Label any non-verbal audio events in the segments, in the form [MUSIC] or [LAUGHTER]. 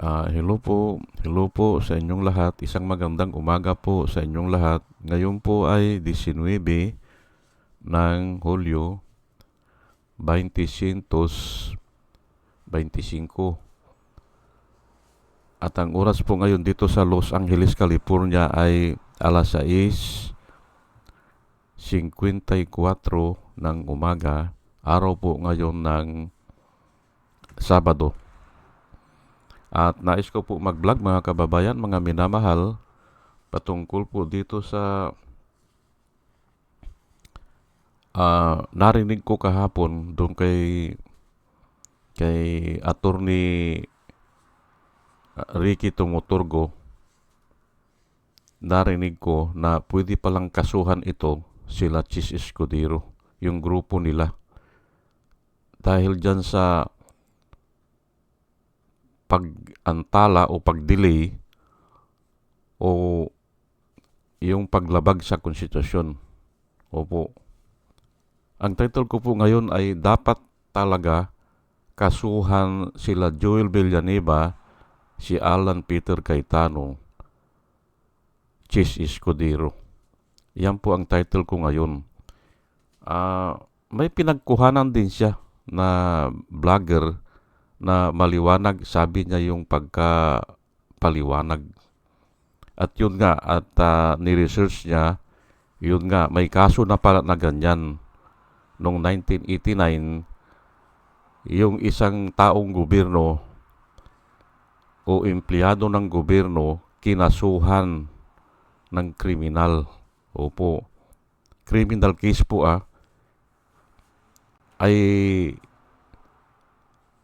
Ah, hello po, hello po sa inyong lahat. Isang magandang umaga po sa inyong lahat. Ngayon po ay 19 ng Hulyo 2025. At ang oras po ngayon dito sa Los Angeles, California ay alas 6.54 ng umaga. Araw po ngayon ng Sabado. At nais ko po mag-vlog mga kababayan, mga minamahal, patungkol po dito sa ah, narinig ko kahapon doon kay kay attorney ah, Ricky Tumuturgo narinig ko na pwede palang kasuhan ito sila Chis Escudero, yung grupo nila. Dahil dyan sa pag-antala o pag-delay o yung paglabag sa konstitusyon. Opo. Ang title ko po ngayon ay dapat talaga kasuhan sila Joel Villanueva, si Alan Peter Cayetano, Chis Escudero. Yan po ang title ko ngayon. Ah, may pinagkuhanan din siya na vlogger na maliwanag, sabi niya yung pagka paliwanag. At yun nga, at uh, ni-research niya, yun nga, may kaso na pala na ganyan. Noong 1989, yung isang taong gobyerno o empleyado ng gobyerno kinasuhan ng kriminal. Opo. Criminal case po ah. Ay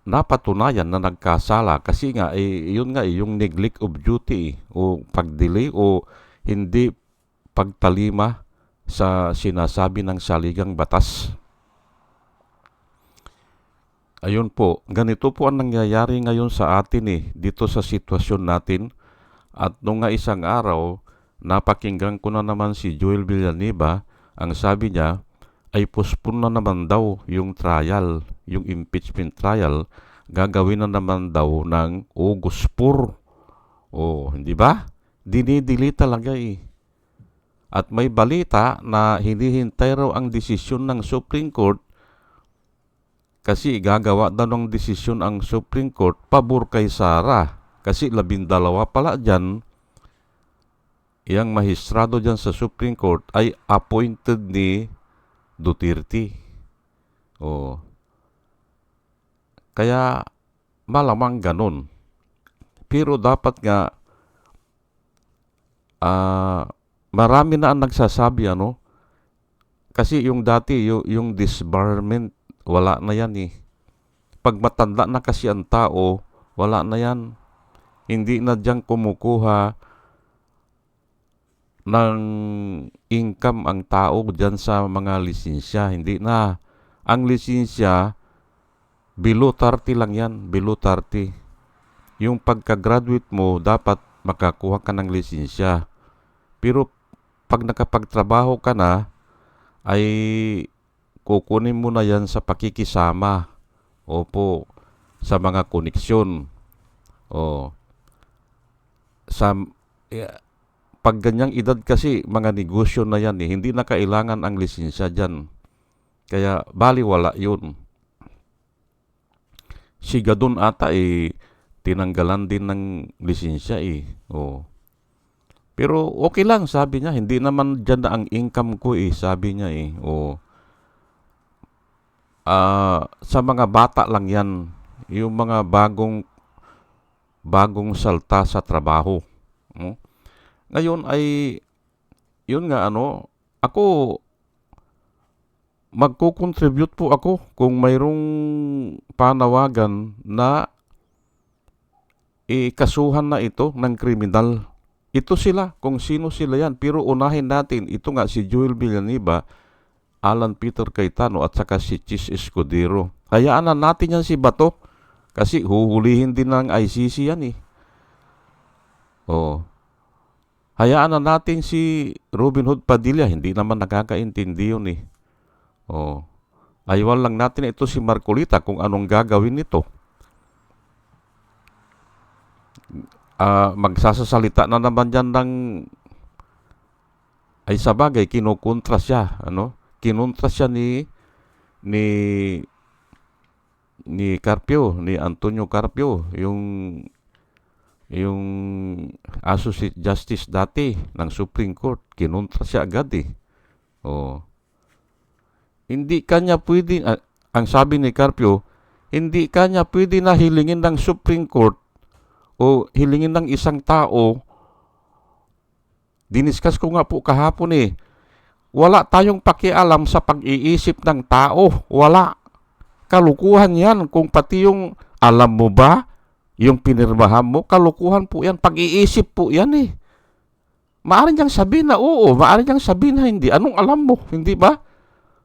napatunayan na nagkasala kasi nga eh, yun nga eh, yung neglect of duty o pagdelay o hindi pagtalima sa sinasabi ng saligang batas. Ayun po, ganito po ang nangyayari ngayon sa atin eh, dito sa sitwasyon natin. At nung nga isang araw, napakinggan ko na naman si Joel Villanueva, ang sabi niya, ay postpone na naman daw yung trial, yung impeachment trial, gagawin na naman daw ng August 4. Oh, hindi ba? Dinidili talaga eh. At may balita na hinihintay raw ang desisyon ng Supreme Court kasi gagawa daw ng desisyon ang Supreme Court pabor kay Sara. Kasi labindalawa pala dyan, yang mahistrado dyan sa Supreme Court ay appointed ni Duterte. Oh. Kaya malamang ganun. Pero dapat nga uh, marami na ang nagsasabi ano kasi yung dati yung, yung disbarment wala na yan eh. Pag matanda na kasi ang tao, wala na yan. Hindi na diyan kumukuha ng income ang tao dyan sa mga lisensya. Hindi na. Ang lisensya, below 30 lang yan. Below 30. Yung pagka-graduate mo, dapat makakuha ka ng lisensya. Pero pag nakapagtrabaho ka na, ay kukunin mo na yan sa pakikisama. Opo, sa mga koneksyon. O, sa, pag ganyang edad kasi, mga negosyo na yan eh. Hindi na kailangan ang lisensya dyan. Kaya baliwala yun. Si Gadon ata eh, tinanggalan din ng lisensya eh. Oh. Pero okay lang, sabi niya. Hindi naman dyan na ang income ko eh, sabi niya eh. Oh. Uh, sa mga bata lang yan. Yung mga bagong bagong salta sa trabaho. Oh. Ngayon ay, yun nga ano, ako, magko-contribute po ako kung mayroong panawagan na ikasuhan na ito ng kriminal. Ito sila, kung sino sila yan. Pero unahin natin, ito nga si Joel Villanueva, Alan Peter Cayetano at saka si Chis Escudero. Hayaan na natin yan si Bato kasi huhulihin din ng ICC yan eh. Oh. Hayaan na natin si Robin Hood Padilla, hindi naman nakakaintindi yun eh. Oh. Ayawan lang natin ito si Marcolita kung anong gagawin nito. ah, magsasasalita na naman yan ng ay sa bagay kinukontra siya ano kinontra siya ni ni ni Carpio ni Antonio Carpio yung yung Associate Justice dati ng Supreme Court kinontra siya agad eh oh hindi kanya pwede ah, ang sabi ni Carpio hindi kanya pwede na hilingin ng Supreme Court o hilingin ng isang tao diniskas ko nga po kahapon eh wala tayong pakialam sa pag-iisip ng tao. Wala. Kalukuhan yan. Kung pati yung alam mo ba, yung pinirmahan mo, kalukuhan po yan. Pag-iisip po yan eh. Maaari niyang sabihin na oo, maaari niyang sabihin na hindi. Anong alam mo? Hindi ba?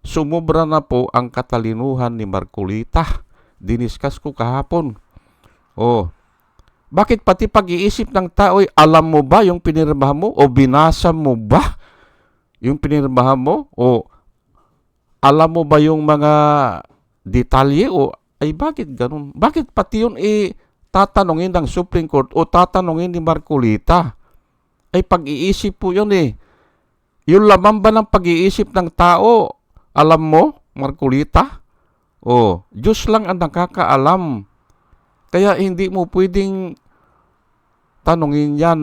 Sumubra na po ang katalinuhan ni Marcolita. Diniskas ko kahapon. Oh, bakit pati pag-iisip ng tao ay alam mo ba yung pinirmahan mo o binasa mo ba yung pinirmahan mo o alam mo ba yung mga detalye o ay bakit ganun? Bakit pati yun eh tatanungin ng Supreme Court o tatanungin ni Marcolita? Ay pag-iisip po yun eh. Yung laman ba ng pag-iisip ng tao, alam mo, Marcolita? O, Diyos lang ang nakakaalam. Kaya hindi mo pwedeng tanungin yan.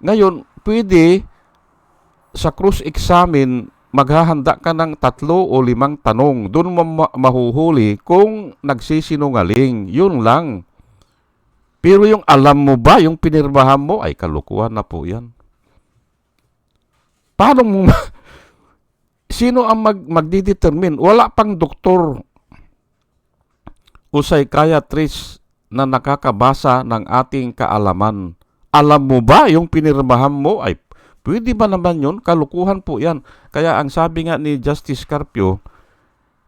Ngayon, pwede sa cross-examine, maghahanda ka ng tatlo o limang tanong. Doon mo ma- mahuhuli kung nagsisinungaling. Yun lang. Pero yung alam mo ba, yung pinirmahan mo, ay kalukuhan na po yan. Paano mo Sino ang mag magdidetermine? Wala pang doktor o psychiatrist na nakakabasa ng ating kaalaman. Alam mo ba yung pinirmahan mo ay Pwede ba naman yun? Kalukuhan po yan. Kaya ang sabi nga ni Justice Carpio,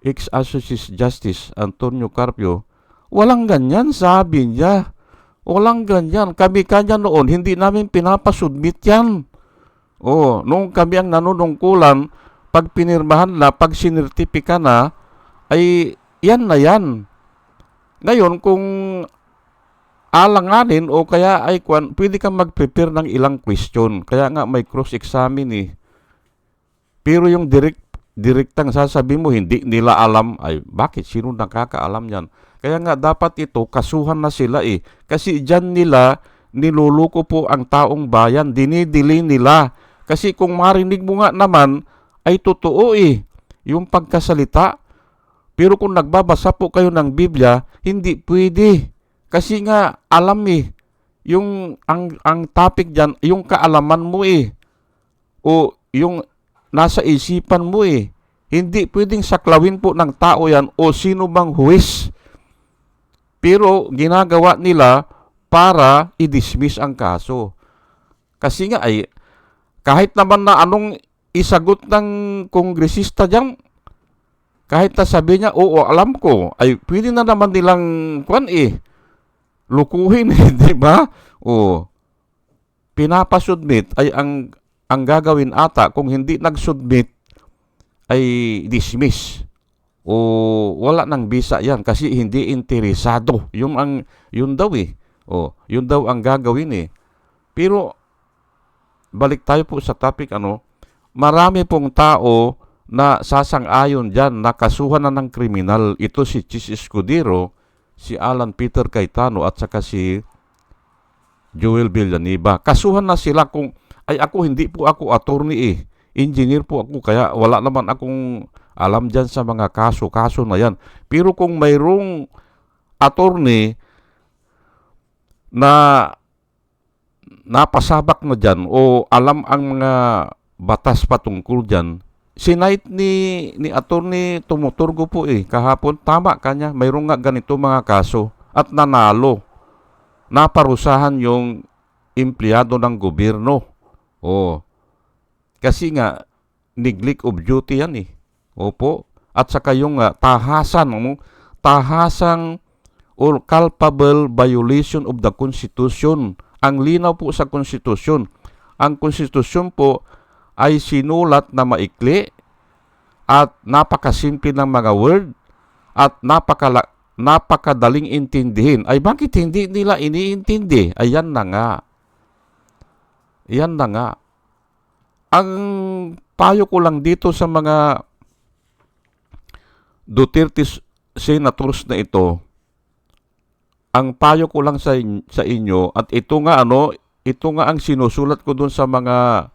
ex-associate justice Antonio Carpio, walang ganyan sabi niya. Walang ganyan. Kami kanya noon, hindi namin pinapasubmit yan. Oh, nung kami ang nanunungkulan, pag pinirmahan na, pag sinertipika na, ay yan na yan. Ngayon, kung alanganin o kaya ay kwan, pwede kang mag-prepare ng ilang question. Kaya nga may cross-examine eh. Pero yung direct, direktang sasabihin mo, hindi nila alam, ay bakit? Sino nakakaalam yan? Kaya nga dapat ito, kasuhan na sila eh. Kasi dyan nila, niluluko po ang taong bayan, dinidili nila. Kasi kung marinig mo nga naman, ay totoo eh. Yung pagkasalita. Pero kung nagbabasa po kayo ng Biblia, hindi pwede. Kasi nga alam eh yung ang ang topic diyan, yung kaalaman mo eh. O yung nasa isipan mo eh. Hindi pwedeng saklawin po ng tao yan o sino bang huwes. Pero ginagawa nila para i-dismiss ang kaso. Kasi nga ay kahit naman na anong isagot ng kongresista diyan, kahit na sabi niya, oo, alam ko, ay pwede na naman nilang kwan eh, lukuhin, eh, [LAUGHS] di ba? O, pinapasubmit ay ang ang gagawin ata kung hindi nag-submit ay dismiss. O wala nang visa yan kasi hindi interesado. Yung ang yun daw eh. O yun daw ang gagawin eh. Pero balik tayo po sa topic ano marami pong tao na sasang-ayon diyan nakasuhan na ng kriminal ito si Chis Escudero si Alan Peter Cayetano at saka si Joel Villanueva. Kasuhan na sila kung ay ako hindi po ako attorney eh. Engineer po ako kaya wala naman akong alam dyan sa mga kaso-kaso na yan. Pero kung mayroong attorney na napasabak na dyan o alam ang mga batas patungkol dyan, Sinight ni ni attorney tumuturgo po eh. Kahapon tama kanya mayroong nga ganito mga kaso. At nanalo. Naparusahan yung empleyado ng gobyerno. Oh kasi nga neglect of duty yan eh. Opo. At saka yung uh, tahasan mo tahasang or culpable violation of the constitution. Ang linaw po sa konstitusyon. Ang konstitusyon po ay sinulat na maikli at napakasimple ng mga word at napaka napakadaling intindihin. Ay bakit hindi nila iniintindi? Ayan na nga. Yan na nga. Ang payo ko lang dito sa mga Duterte senators na ito, ang payo ko lang sa, sa inyo, at ito nga ano, ito nga ang sinusulat ko dun sa mga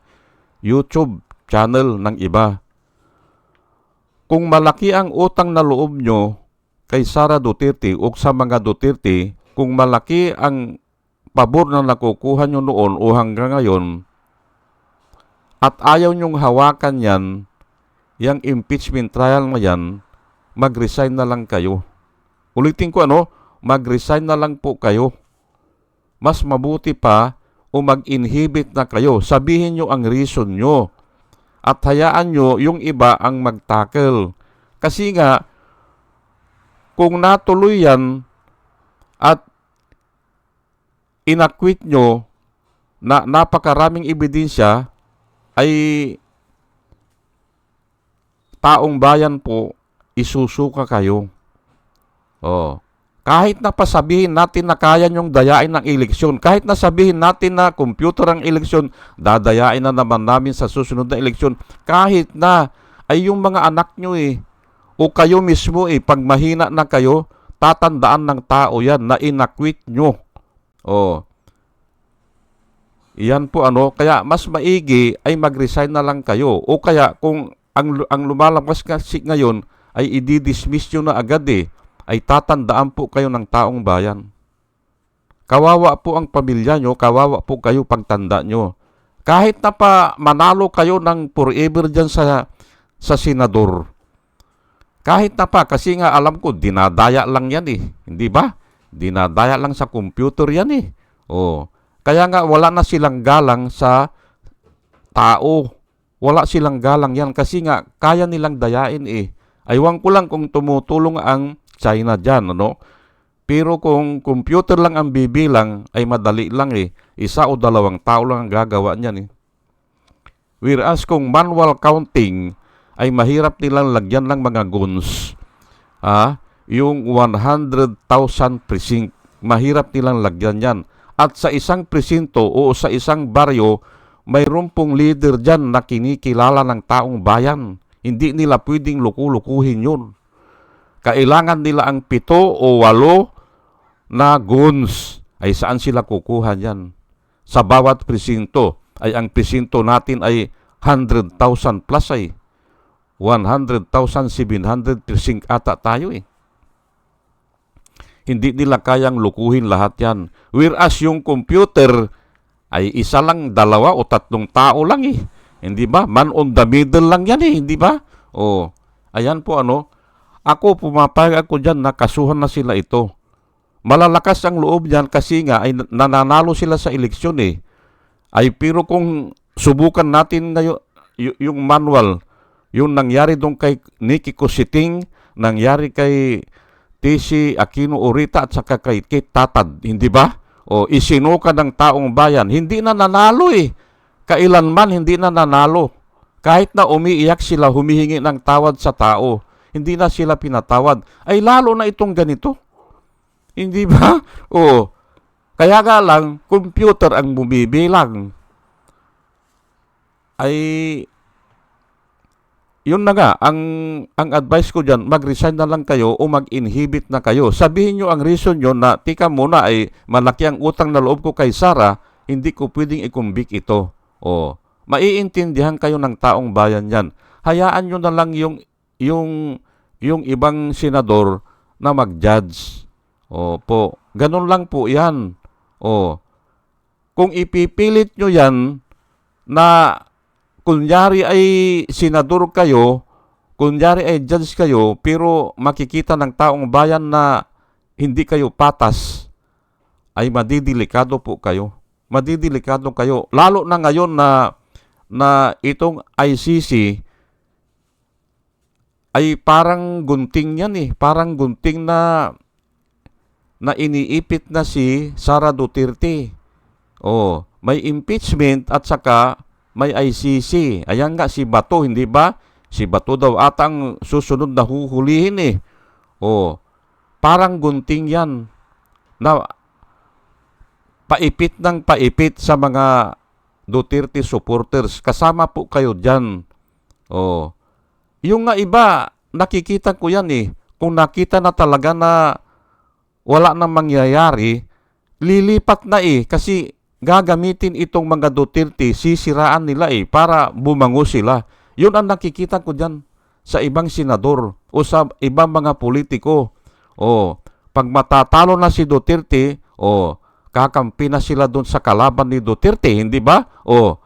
YouTube channel ng iba. Kung malaki ang utang na loob nyo kay Sara Duterte o sa mga Duterte, kung malaki ang pabor na nakukuha nyo noon o hanggang ngayon, at ayaw nyong hawakan yan, yung impeachment trial na yan, mag-resign na lang kayo. Ulitin ko ano, mag-resign na lang po kayo. Mas mabuti pa o mag-inhibit na kayo. Sabihin nyo ang reason nyo. At hayaan nyo yung iba ang mag-tackle. Kasi nga, kung natuloy yan at inakwit nyo na napakaraming ebidensya ay taong bayan po isusuka kayo. Oh. Kahit na pasabihin natin na kaya nyong dayain ng eleksyon, kahit na sabihin natin na computer ang eleksyon, dadayain na naman namin sa susunod na eleksyon, kahit na ay yung mga anak nyo eh, o kayo mismo eh, pag mahina na kayo, tatandaan ng tao yan na inakwit nyo. Oh. Iyan po ano, kaya mas maigi ay mag-resign na lang kayo. O kaya kung ang, ang lumalabas kasi ngayon ay i-dismiss nyo na agad eh, ay tatandaan po kayo ng taong bayan. Kawawa po ang pamilya nyo, kawawa po kayo pagtanda nyo. Kahit na pa manalo kayo ng forever dyan sa, sa senador. Kahit na pa, kasi nga alam ko, dinadaya lang yan eh. Hindi ba? Dinadaya lang sa computer yan eh. Oh. Kaya nga wala na silang galang sa tao. Wala silang galang yan kasi nga kaya nilang dayain eh. Aywan ko lang kung tumutulong ang China dyan, ano? Pero kung computer lang ang bibilang, ay madali lang eh. Isa o dalawang tao lang ang gagawa niyan eh. Whereas kung manual counting, ay mahirap nilang lagyan ng mga guns. Ah, yung 100,000 precinct, mahirap nilang lagyan yan. At sa isang presinto o sa isang baryo, mayroon pong leader dyan na kinikilala ng taong bayan. Hindi nila pwedeng luku-lukuhin yun. Kailangan nila ang pito o walo na guns. Ay saan sila kukuha yan? Sa bawat presinto ay ang presinto natin ay 100,000 plus ay 100,700 precinct ata tayo eh. Hindi nila kayang lukuhin lahat yan. Whereas yung computer ay isa lang, dalawa o tatlong tao lang eh. Hindi ba? Man on the middle lang yan eh, hindi ba? O, ayan po ano. Ako, pumapayag ako dyan na kasuhan na sila ito. Malalakas ang loob niyan kasi nga ay nananalo sila sa eleksyon eh. Ay pero kung subukan natin ngayon yung manual, yung nangyari doon kay Nikki Cositing, nangyari kay TC Aquino Orita at saka kay Kate Tatad, hindi ba? O isinuka ng taong bayan, hindi na nanalo eh. Kailanman hindi na nanalo. Kahit na umiiyak sila, humihingi ng tawad sa tao, hindi na sila pinatawad. Ay lalo na itong ganito. Hindi ba? [LAUGHS] O, kaya nga lang, computer ang bumibilang. Ay, yun na nga, ang, ang advice ko dyan, mag-resign na lang kayo o mag-inhibit na kayo. Sabihin nyo ang reason nyo na, tika muna ay malaki ang utang na loob ko kay Sara, hindi ko pwedeng ikumbik ito. O, maiintindihan kayo ng taong bayan yan. Hayaan nyo na lang yung, yung, yung ibang senador na mag-judge. O po, ganun lang po yan. O, kung ipipilit nyo yan na kunyari ay senador kayo, kunyari ay judge kayo, pero makikita ng taong bayan na hindi kayo patas, ay madidelikado po kayo. Madidelikado kayo. Lalo na ngayon na na itong ICC ay parang gunting yan eh. Parang gunting na na iniipit na si Sara Duterte. Oh, may impeachment at saka may ICC. Ayan nga si Bato, hindi ba? Si Bato daw atang susunod na huhulihin eh. Oh, parang gunting yan na paipit ng paipit sa mga Duterte supporters. Kasama po kayo dyan. Oh. Yung nga iba, nakikita ko yan eh. Kung nakita na talaga na wala nang mangyayari, lilipat na eh. Kasi gagamitin itong mga Duterte, sisiraan nila eh, para bumango sila. Yun ang nakikita ko dyan sa ibang senador o sa ibang mga politiko. O, pag matatalo na si Duterte, o, kakampi na sila doon sa kalaban ni Duterte, hindi ba? O,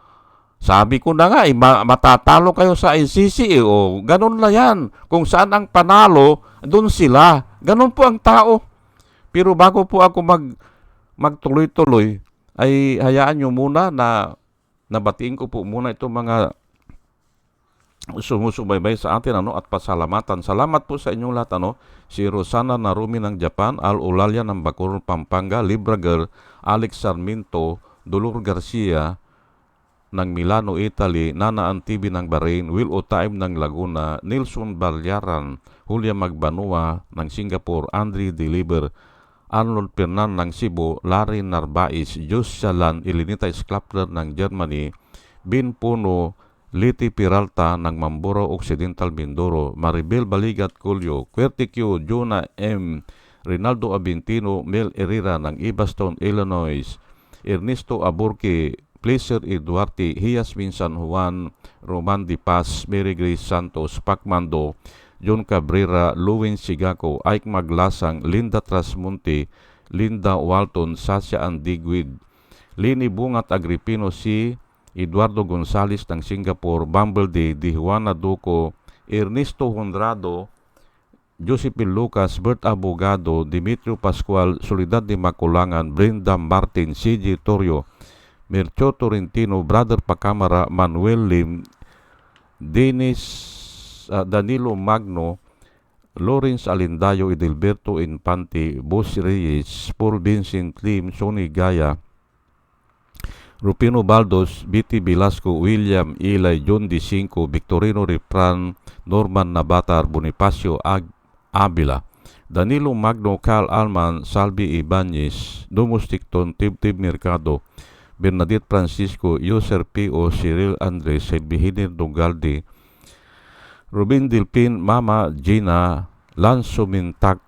sabi ko na nga, eh, ma- matatalo kayo sa ICC, eh, o, ganun na yan. Kung saan ang panalo, doon sila. Ganun po ang tao. Pero bago po ako mag magtuloy-tuloy, ay hayaan nyo muna na nabatiin ko po muna itong mga sumusubaybay sa atin ano at pasalamatan. Salamat po sa inyong lahat ano. Si Rosana Narumi ng Japan, Al Ulalia ng Bacoor, Pampanga, Libra Girl, Alex Sarmiento, Dolor Garcia ng Milano, Italy, Nana Antibi ng Bahrain, Will Otaim ng Laguna, Nilson Balyaran, Julia Magbanua ng Singapore, Andre Deliver, Arnold Pernan ng Cebu, Larry Narbais, Jus Salan, Ilinita Sklapler ng Germany, Bin Puno, Liti Peralta ng Mamboro Occidental Mindoro, Maribel Baligat Culio, Querticio, Jonah M., Rinaldo Abintino, Mel Herrera ng Ibaston, Illinois, Ernesto Aburque, Pleasure E. Duarte, Hiasmin Juan, Roman Di Paz, Mary Grace Santos, Pacmando, John Cabrera, Luwin Sigaco, Ike Maglasang, Linda Trasmonte, Linda Walton, Sasha Andigwid, Lini Bungat Agripino si Eduardo Gonzales ng Singapore, Bumblebee, Di Juana Duco, Ernesto Honrado, Josephine Lucas, Bert Abogado, Dimitrio Pascual, Solidad de Maculangan, Brenda Martin, CJ Torrio, Mircho Torrentino, Brother Pacamara, Manuel Lim, Dennis ah, Danilo Magno, Lawrence Alindayo, Edilberto Infante, Boss Reyes, Paul Vincent Lim, Sonny Gaya, Rupino Baldos, B.T. Velasco, William Ilay, John D. Cinco, Victorino Ripran, Norman Nabatar, Bonifacio Ag Abila, Danilo Magno, Cal Alman, Salvi Ibanez, Domus Ticton, Tibtib Mercado, Bernadette Francisco, User P.O. Cyril Andres, Silvihiner Dugaldi, Rubin Dilpin, Mama Gina, Lanzo Mintak,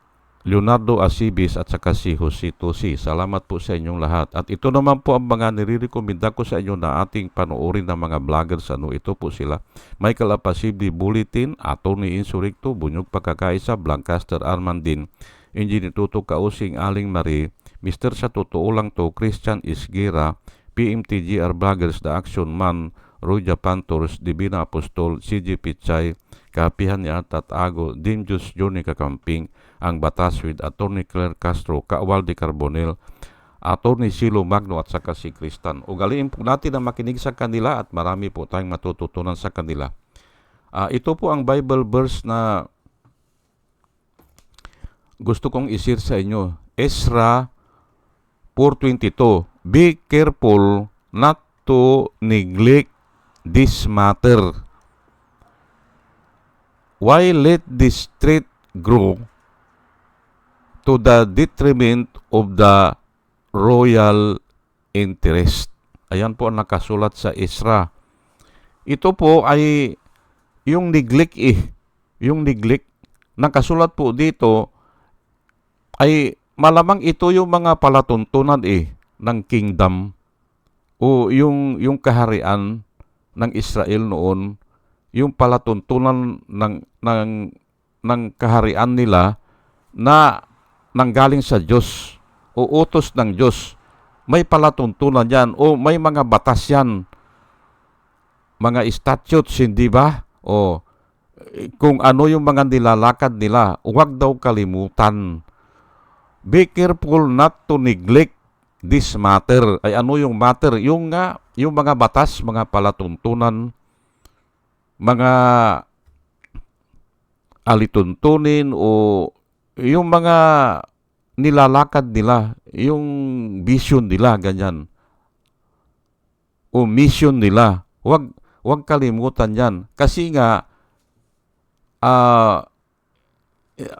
Leonardo Asibis at saka si Jose Tosi. Salamat po sa inyong lahat. At ito naman po ang mga nire-recommenda ko sa inyo na ating panoorin ng mga vloggers. Ano, ito po sila. Michael Apasibli Bulletin, Atty. Insurrecto, Bunyog Pagkakaisa, Blancaster Armandin, Engineer Tuto Kausing Aling Marie, Mr. Sa Totoo Lang To, Christian Isgira, PMTGR Vloggers, The Action Man, Roja Pantors, Divina Apostol, CJ Pichay, Kapihan ni Atat Ago, Dinjus Johnny Kakamping, ang Batas with Attorney Claire Castro, Kaawal de Carbonel, Attorney Silo Magno at saka si Kristan. Ugaliin po natin na makinig sa kanila at marami po tayong matututunan sa kanila. Ah, ito po ang Bible verse na gusto kong isir sa inyo. Ezra 4.22 Be careful not to neglect this matter. Why let this trait grow to the detriment of the royal interest? Ayan po ang nakasulat sa Isra. Ito po ay yung neglect eh. Yung neglect. Nakasulat po dito ay malamang ito yung mga palatuntunan eh ng kingdom o yung yung kaharian ng Israel noon. Yung palatuntunan ng ng ng kaharian nila na nanggaling sa Diyos o utos ng Diyos. May palatuntunan yan o may mga batas yan. Mga statutes hindi ba? O eh, kung ano yung mga nilalakad nila huwag daw kalimutan be careful not to neglect this matter. Ay ano yung matter? Yung nga, yung mga batas, mga palatuntunan, mga alituntunin o yung mga nilalakad nila, yung vision nila, ganyan. O mission nila. Huwag, huwag kalimutan yan. Kasi nga, ah, eh,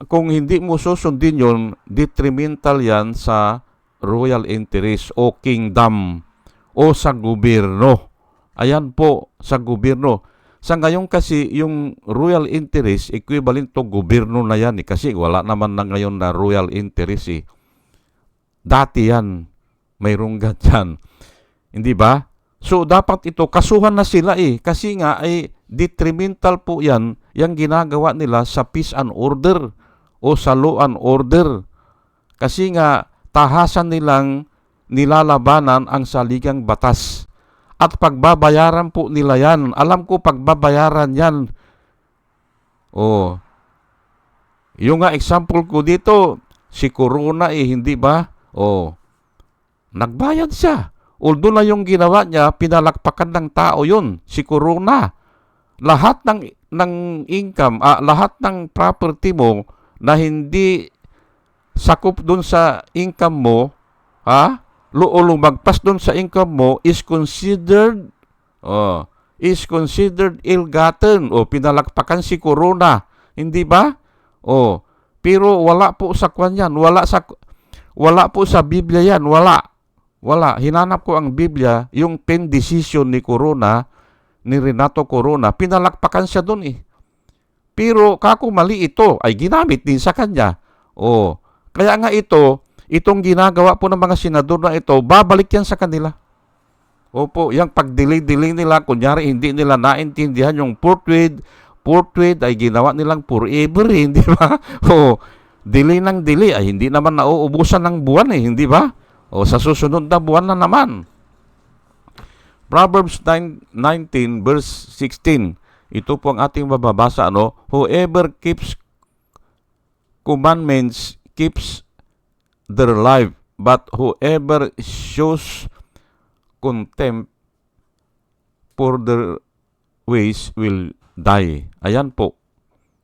kung hindi mo susundin yon, detrimental yan sa royal interest o kingdom o sa gobyerno. Ayan po, sa gobyerno. Sa ngayon kasi, yung royal interest, equivalent to gobyerno na yan eh, kasi wala naman na ngayon na royal interest eh. Dati yan, mayroong [LAUGHS] ganyan. Hindi ba? So, dapat ito, kasuhan na sila eh. Kasi nga, ay detrimental po yan, yung ginagawa nila sa peace and order o sa law and order. Kasi nga, tahasan nilang nilalabanan ang saligang batas. At pagbabayaran po nila yan. Alam ko pagbabayaran yan. Oh. Yung nga example ko dito, si Corona eh, hindi ba? Oh. Nagbayad siya. Although na yung ginawa niya, pinalakpakan ng tao yun, si Corona. Lahat ng ng income, ah, lahat ng property mo na hindi sakop dun sa income mo, ha? O lumagpas dun sa income mo is considered oh, is considered ill-gotten o pinalakpakan si Corona. Hindi ba? Oh, pero wala po sa kwan yan. Wala sa wala po sa Biblia yan. Wala. Wala. Hinanap ko ang Biblia, yung pen decision ni Corona, ni Renato Corona, pinalakpakan siya doon eh. Pero kako mali ito ay ginamit din sa kanya. Oh, kaya nga ito, itong ginagawa po ng mga senador na ito, babalik yan sa kanila. Opo, yung pag-delay-delay nila, kunyari hindi nila naintindihan yung portrait, portrait ay ginawa nilang forever, hindi [LAUGHS] ba? O, delay ng delay ay hindi naman nauubusan ng buwan eh, hindi ba? O sa susunod na buwan na naman. Proverbs 9, 19 verse 16. Ito po ang ating mababasa ano, whoever keeps commandments keeps their life, but whoever shows contempt for their ways will die. Ayan po.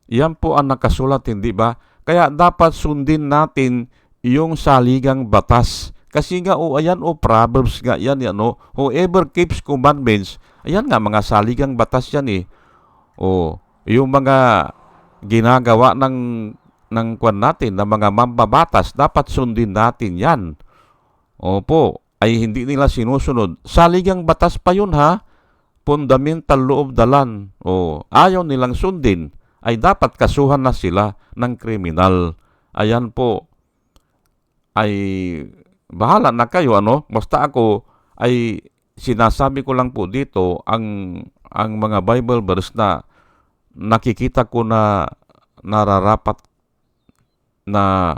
Yan po ang nakasulat, hindi ba? Kaya dapat sundin natin yung saligang batas. Kasi nga, o oh, ayan, o oh, Proverbs nga yan, yan, o. Whoever keeps commandments, ayan nga, mga saligang batas yan eh. O, yung mga ginagawa ng ng kwan natin, ng mga mambabatas, dapat sundin natin yan. Opo, ay hindi nila sinusunod. Saligang batas pa yun ha. Fundamental the land. O, ayaw nilang sundin. Ay dapat kasuhan na sila ng kriminal. Ayan po. Ay bahala na kayo ano. Basta ako ay sinasabi ko lang po dito ang ang mga Bible verse na nakikita ko na nararapat na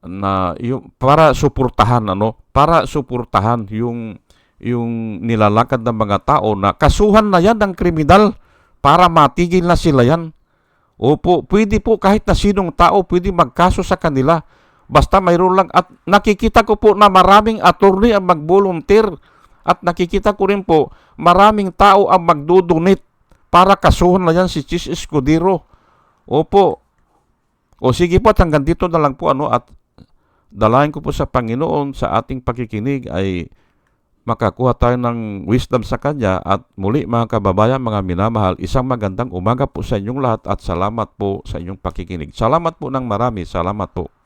na yung para suportahan ano para suportahan yung yung nilalakad ng mga tao na kasuhan na yan ng kriminal para matigil na sila yan. Opo, pwede po kahit na sinong tao pwede magkaso sa kanila. Basta mayroon lang at nakikita ko po na maraming attorney ang mag-volunteer at nakikita ko rin po maraming tao ang magdodonate para kasuhan na yan si Chis Escudero. Opo, o sige po, hanggang dito na lang po ano at dalayan ko po sa Panginoon sa ating pakikinig ay makakuha tayo ng wisdom sa Kanya at muli mga kababayan, mga minamahal, isang magandang umaga po sa inyong lahat at salamat po sa inyong pakikinig. Salamat po ng marami. Salamat po.